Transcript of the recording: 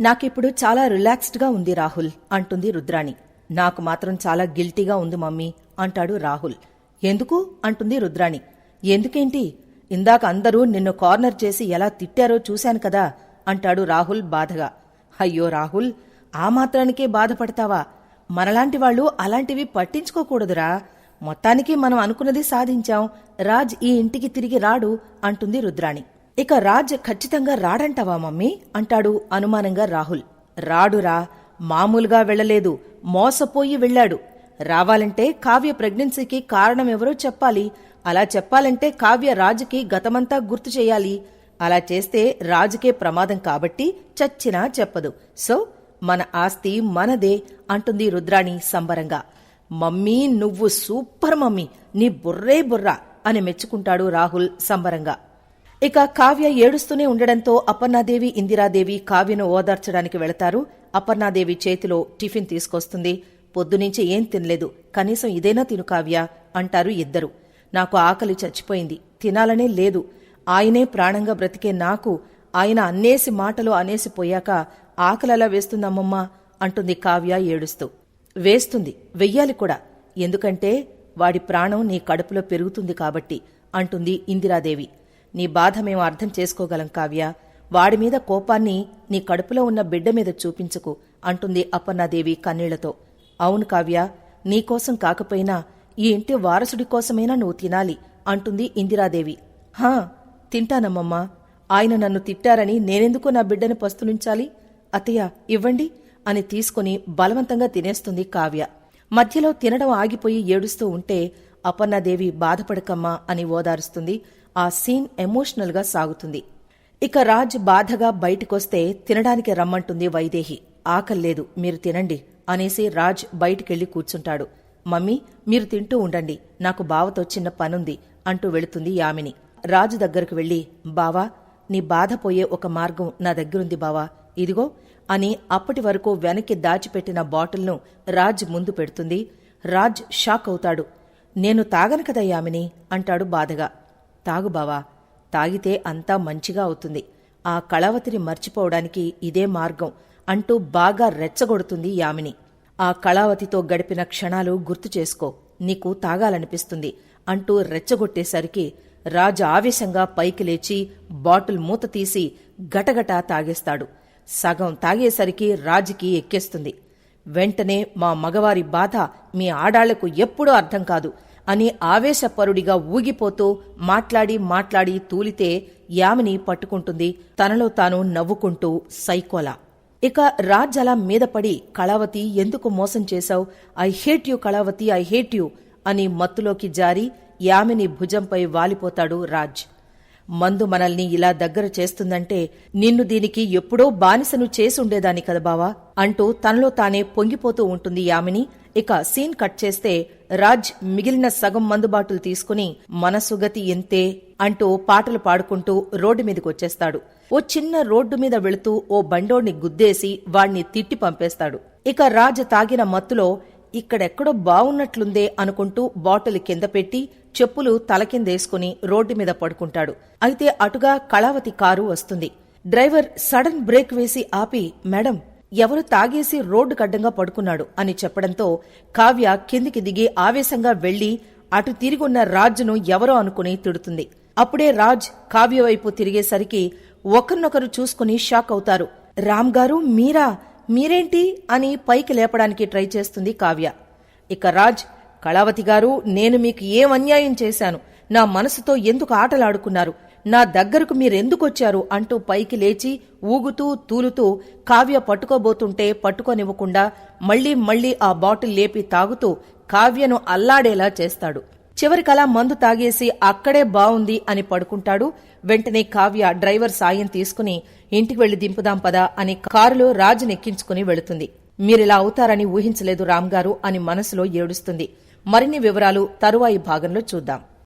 నాకిప్పుడు చాలా రిలాక్స్డ్గా ఉంది రాహుల్ అంటుంది రుద్రాణి. నాకు మాత్రం చాలా గిల్టీగా ఉంది మమ్మీ అంటాడు రాహుల్. ఎందుకు? అంటుంది రుద్రాణి. ఎందుకేంటి? ఇందాక అందరూ నిన్ను కార్నర్ చేసి ఎలా తిట్టారో చూశాను కదా అంటాడు రాహుల్ బాధగా. అయ్యో రాహుల్ ఆ మాత్రానికే బాధపడతావా? మనలాంటి వాళ్ళు అలాంటివి పట్టించుకోకూడదురా. మొత్తానికి మనం అనుకున్నది సాధించాం. రాజ్ ఈ ఇంటికి తిరిగి రాడు అంటుంది రుద్రాణి. ఇక రాజ్ ఖచ్చితంగా రాడంటావా మమ్మీ? అంటాడు అనుమానంగా రాహుల్. రాడురా మామూలుగా వెళ్ళలేదు మోసపోయి వెళ్ళాడు. రావాలంటే కావ్య ప్రెగ్నెన్సీకి కారణమెవరో చెప్పాలి. అలా చెప్పాలంటే కావ్య రాజుకి గతమంతా గుర్తు చేయాలి. అలా చేస్తే రాజుకే ప్రమాదం కాబట్టి చచ్చినా చెప్పదు. సో మన ఆస్తి మనదే అంటుంది రుద్రాణి సంబరంగా. మమ్మీ నువ్వు సూపర్ మమ్మీ నీ బుర్రే బుర్రా అని మెచ్చుకుంటాడు రాహుల్ సంబరంగా. ఇక కావ్య ఏడుస్తూనే ఉండడంతో అపర్ణాదేవి ఇందిరాదేవి కావ్యను ఓదార్చడానికి వెళతారు. అపర్ణాదేవి చేతిలో టిఫిన్ తీసుకొస్తుంది. పొద్దునుంచి ఏం తినలేదు. కనీసం ఇదేనా తిను కావ్య? అంటారు ఇద్దరు. నాకు ఆకలి చచ్చిపోయింది. తినాలనే లేదు. ఆయనే ప్రాణంగా బ్రతికే నాకు ఆయన అన్నేసి మాటలు అనేసిపోయాక ఆకలలా వేస్తుందమ్మమ్మా అంటుంది కావ్య ఏడుస్తూ. వేస్తుంది. వెయ్యాలి కూడా. ఎందుకంటే వాడి ప్రాణం నీ కడుపులో పెరుగుతుంది కాబట్టి అంటుంది ఇందిరాదేవి. నీ బాధ మేము అర్థం చేసుకోగలం కావ్య. వాడి మీద కోపాన్ని నీ కడుపులో ఉన్న బిడ్డ మీద చూపించకు అంటుంది అపర్ణాదేవి కన్నీళ్ళతో. అవును కావ్య. నీకోసం కాకపోయినా ఈ ఇంటి వారసుడి కోసమైనా నువ్వు తినాలి అంటుంది ఇందిరాదేవి. హా తింటానమ్మమ్మా. ఆయన నన్ను తిట్టారని నేనెందుకు నా బిడ్డను పస్తులుంచాలి అతయ్య ఇవ్వండి అని తీసుకుని బలవంతంగా తినేస్తుంది కావ్య. మధ్యలో తినడం ఆగిపోయి ఏడుస్తూ ఉంటే అపర్ణాదేవి బాధపడకమ్మా అని ఓదారుస్తుంది. ఆ సీన్ ఎమోషనల్గా సాగుతుంది. ఇక రాజ్ బాధగా బయటికొస్తే తినడానికి రమ్మంటుంది వైదేహి. ఆకల్లేదు మీరు తినండి అనేసి రాజ్ బయటికెళ్ళి కూర్చుంటాడు. మమ్మీ మీరు తింటూ ఉండండి నాకు బావతో చిన్న పనుంది అంటూ వెళుతుంది యామిని. రాజు దగ్గరకు వెళ్ళి బావా నీ బాధపోయే ఒక మార్గం నా దగ్గరుంది బావా ఇదిగో అని అప్పటి వరకు వెనక్కి దాచిపెట్టిన బాటిల్ను రాజ్ ముందు పెడుతుంది. రాజ్ షాక్ అవుతాడు. నేను తాగను కదా యామిని అంటాడు బాధగా. తాగు బావా తాగితే అంతా మంచిగా అవుతుంది. ఆ కళావతిని మర్చిపోవడానికి ఇదే మార్గం అంటూ బాగా రెచ్చగొడుతుంది యామిని. ఆ కళావతితో గడిపిన క్షణాలు గుర్తు చేసుకో నీకు తాగాలనిపిస్తుంది అంటూ రెచ్చగొట్టేసరికి రాజు ఆవేశంగా పైకి లేచి బాటిల్ మూత తీసి గటగట తాగేస్తాడు. సగం తాగేసరికి రాజుకి ఎక్కేస్తుంది. వెంటనే మా మగవారి బాధ మీ ఆడాళ్ళకు ఎప్పుడూ అర్థం కాదు. అని ఆవేశపరుడిగా ఊగిపోతూ మాట్లాడి మాట్లాడి తూలితే యామిని పట్టుకుంటుంది. తనలో తాను నవ్వుకుంటూ సైకోలా. ఇక రాజ్ అలా మీద పడి కళావతి ఎందుకు మోసం చేశావు? I hate you Kalavathi I hate you అని మత్తులోకి జారి యామిని భుజంపై వాలిపోతాడు రాజ్. మందు మనల్ని ఇలా దగ్గర చేస్తుందంటే నిన్ను దీనికి ఎప్పుడో బానిసను చేసుండేదాని కదా బావా? అంటూ తనలో తానే పొంగిపోతూ ఉంటుంది యామిని. ఇక సీన్ కట్ చేస్తే రాజ్ మిగిలిన సగం మందుబాటులు తీసుకుని మనసుగతి ఎంతే? అంటూ పాటలు పాడుకుంటూ రోడ్డు మీదకి వచ్చేస్తాడు. ఓ చిన్న రోడ్డు మీద వెళుతూ ఓ బండోడిని గుద్దేసి వాణ్ణి తిట్టి పంపేస్తాడు. ఇక రాజ్ తాగిన మత్తులో ఇక్కడెక్కడో బావున్నట్లుందే అనుకుంటూ బాటిల్ కింద పెట్టి చెప్పులు తలకిందేసుకుని రోడ్డు మీద పడుకుంటాడు. అయితే అటుగా కళావతి కారు వస్తుంది. డ్రైవర్ సడన్ బ్రేక్ వేసి ఆపి మేడం ఎవరు తాగేసి రోడ్డు కడ్డంగా పడుకున్నాడు అని చెప్పడంతో కావ్య కిందికి దిగి ఆవేశంగా వెళ్ళి అటు తిరిగున్న రాజ్ను ఎవరో అనుకుని తిడుతుంది. అప్పుడే రాజ్ కావ్య వైపు తిరిగేసరికి ఒకరినొకరు చూసుకుని షాక్ అవుతారు. రామ్ గారు మీరా? మీరేంటి? అని పైకి లేపడానికి ట్రై చేస్తుంది కావ్య. ఇక రాజ్ కళావతి గారు నేను మీకు ఏం అన్యాయం చేశాను? నా మనసుతో ఎందుకు ఆటలాడుకున్నారు? నా దగ్గరకు మీరెందుకొచ్చారు అంటూ పైకి లేచి ఊగుతూ తూలుతూ కావ్య పట్టుకోబోతుంటే పట్టుకోనివ్వకుండా మళ్ళీ మళ్ళీ ఆ బాటిల్ లేపి తాగుతూ కావ్యను అల్లాడేలా చేస్తాడు. చివరికలా మందు తాగేసి అక్కడే బావుంది అని పడుకుంటాడు. వెంటనే కావ్య డ్రైవర్ సాయం తీసుకుని ఇంటికి వెళ్ళి దింపుదాం పదా అని కారులో రాజునెక్కించుకుని వెళుతుంది. మీరిలా అవుతారని ఊహించలేదు రామ్గారు అని మనసులో ఏడుస్తుంది. మరిన్ని వివరాలు తరువాయి భాగంలో చూద్దాం.